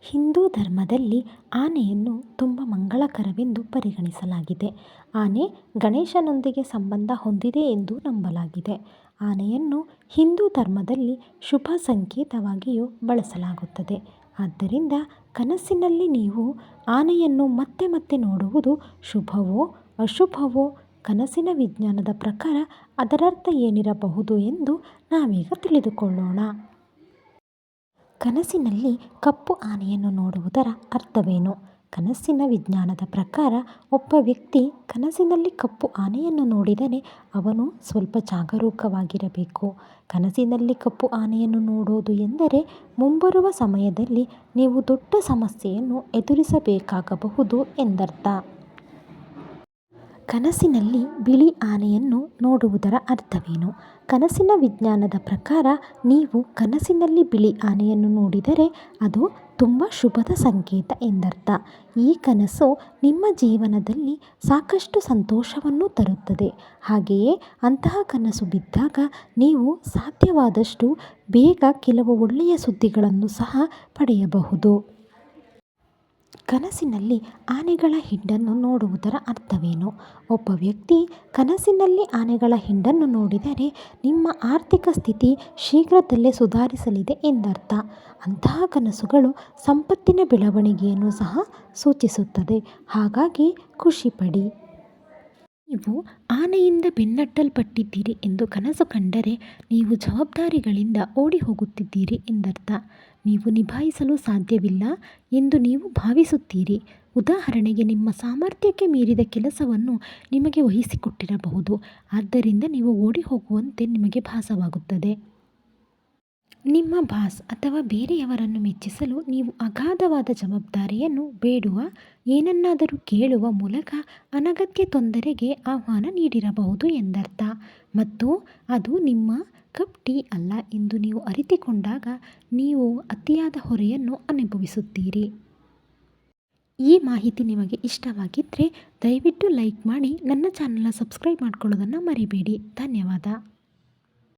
ಹಿಂದೂ ಧರ್ಮದಲ್ಲಿ ಆನೆಯನ್ನು ತುಂಬ ಮಂಗಳಕರವೆಂದು ಪರಿಗಣಿಸಲಾಗಿದೆ. ಆನೆ ಗಣೇಶನೊಂದಿಗೆ ಸಂಬಂಧ ಹೊಂದಿದೆ ಎಂದು ನಂಬಲಾಗಿದೆ. ಆನೆಯನ್ನು ಹಿಂದೂ ಧರ್ಮದಲ್ಲಿ ಶುಭ ಸಂಕೇತವಾಗಿಯೂ ಬಳಸಲಾಗುತ್ತದೆ. ಆದ್ದರಿಂದ ಕನಸಿನಲ್ಲಿ ನೀವು ಆನೆಯನ್ನು ಮತ್ತೆ ಮತ್ತೆ ನೋಡುವುದು ಶುಭವೋ ಅಶುಭವೋ? ಕನಸಿನ ವಿಜ್ಞಾನದ ಪ್ರಕಾರ ಅದರರ್ಥ ಏನಿರಬಹುದು ಎಂದು ನಾವೀಗ ತಿಳಿದುಕೊಳ್ಳೋಣ. ಕನಸಿನಲ್ಲಿ ಕಪ್ಪು ಆನೆಯನ್ನು ನೋಡುವುದರ ಅರ್ಥವೇನು? ಕನಸಿನ ವಿಜ್ಞಾನದ ಪ್ರಕಾರ ಒಬ್ಬ ವ್ಯಕ್ತಿ ಕನಸಿನಲ್ಲಿ ಕಪ್ಪು ಆನೆಯನ್ನು ನೋಡಿದರೆ ಅವನು ಸ್ವಲ್ಪ ಜಾಗರೂಕವಾಗಿರಬೇಕು. ಕನಸಿನಲ್ಲಿ ಕಪ್ಪು ಆನೆಯನ್ನು ನೋಡೋದು ಎಂದರೆ ಮುಂಬರುವ ಸಮಯದಲ್ಲಿ ನೀವು ದೊಡ್ಡ ಸಮಸ್ಯೆಯನ್ನು ಎದುರಿಸಬೇಕಾಗಬಹುದು ಎಂದರ್ಥ. ಕನಸಿನಲ್ಲಿ ಬಿಳಿ ಆನೆಯನ್ನು ನೋಡುವುದರ ಅರ್ಥವೇನು? ಕನಸಿನ ವಿಜ್ಞಾನದ ಪ್ರಕಾರ ನೀವು ಕನಸಿನಲ್ಲಿ ಬಿಳಿ ಆನೆಯನ್ನು ನೋಡಿದರೆ ಅದು ತುಂಬ ಶುಭದ ಸಂಕೇತ ಎಂದರ್ಥ. ಈ ಕನಸು ನಿಮ್ಮ ಜೀವನದಲ್ಲಿ ಸಾಕಷ್ಟು ಸಂತೋಷವನ್ನು ತರುತ್ತದೆ. ಹಾಗೆಯೇ ಅಂತಹ ಕನಸು ಬಿದ್ದಾಗ ನೀವು ಸಾಧ್ಯವಾದಷ್ಟು ಬೇಗ ಕೆಲವು ಒಳ್ಳೆಯ ಸುದ್ದಿಗಳನ್ನು ಸಹ ಪಡೆಯಬಹುದು. ಕನಸಿನಲ್ಲಿ ಆನೆಗಳ ಹಿಂಡನ್ನು ನೋಡುವುದರ ಅರ್ಥವೇನು? ಒಬ್ಬ ವ್ಯಕ್ತಿ ಕನಸಿನಲ್ಲಿ ಆನೆಗಳ ಹಿಂಡನ್ನು ನೋಡಿದರೆ ನಿಮ್ಮ ಆರ್ಥಿಕ ಸ್ಥಿತಿ ಶೀಘ್ರದಲ್ಲೇ ಸುಧಾರಿಸಲಿದೆ ಎಂದರ್ಥ. ಅಂತಹ ಕನಸುಗಳು ಸಂಪತ್ತಿನ ಬೆಳವಣಿಗೆಯನ್ನು ಸಹ ಸೂಚಿಸುತ್ತದೆ. ಹಾಗಾಗಿ ಖುಷಿಪಡಿ ನೀವು ಆನೆಯಿಂದ ಬೆನ್ನಟ್ಟಲ್ಪಟ್ಟಿದ್ದೀರಿ ಎಂದು ಕನಸು ಕಂಡರೆ ನೀವು ಜವಾಬ್ದಾರಿಗಳಿಂದ ಓಡಿ ಹೋಗುತ್ತಿದ್ದೀರಿ ಎಂದರ್ಥ. ನೀವು ನಿಭಾಯಿಸಲು ಸಾಧ್ಯವಿಲ್ಲ ಎಂದು ನೀವು ಭಾವಿಸುತ್ತೀರಿ. ಉದಾಹರಣೆಗೆ ನಿಮ್ಮ ಸಾಮರ್ಥ್ಯಕ್ಕೆ ಮೀರಿದ ಕೆಲಸವನ್ನು ನಿಮಗೆ ವಹಿಸಿಕೊಟ್ಟಿರಬಹುದು. ಆದ್ದರಿಂದ ನೀವು ಓಡಿ ಹೋಗುವಂತೆ ನಿಮಗೆ ಭಾಸವಾಗುತ್ತದೆ. ನಿಮ್ಮ ಬಾಸ್ ಅಥವಾ ಬೇರೆಯವರನ್ನು ಮೆಚ್ಚಿಸಲು ನೀವು ಅಗಾಧವಾದ ಜವಾಬ್ದಾರಿಯನ್ನು ಬೇಡುವ, ಏನನ್ನಾದರೂ ಕೇಳುವ ಮೂಲಕ ಅನಗತ್ಯ ತೊಂದರೆಗೆ ಆಹ್ವಾನ ನೀಡಿರಬಹುದು ಎಂದರ್ಥ. ಮತ್ತು ಅದು ನಿಮ್ಮ ಕಪ್ ಟೀ ಅಲ್ಲ ಎಂದು ನೀವು ಅರಿತುಕೊಂಡಾಗ ನೀವು ಅತಿಯಾದ ಹೊರೆಯನ್ನು ಅನುಭವಿಸುತ್ತೀರಿ. ಈ ಮಾಹಿತಿ ನಿಮಗೆ ಇಷ್ಟವಾಗಿದ್ದರೆ ದಯವಿಟ್ಟು ಲೈಕ್ ಮಾಡಿ, ನನ್ನ ಚಾನಲ್ನ ಸಬ್ಸ್ಕ್ರೈಬ್ ಮಾಡ್ಕೊಳ್ಳೋದನ್ನು ಮರಿಬೇಡಿ. ಧನ್ಯವಾದ.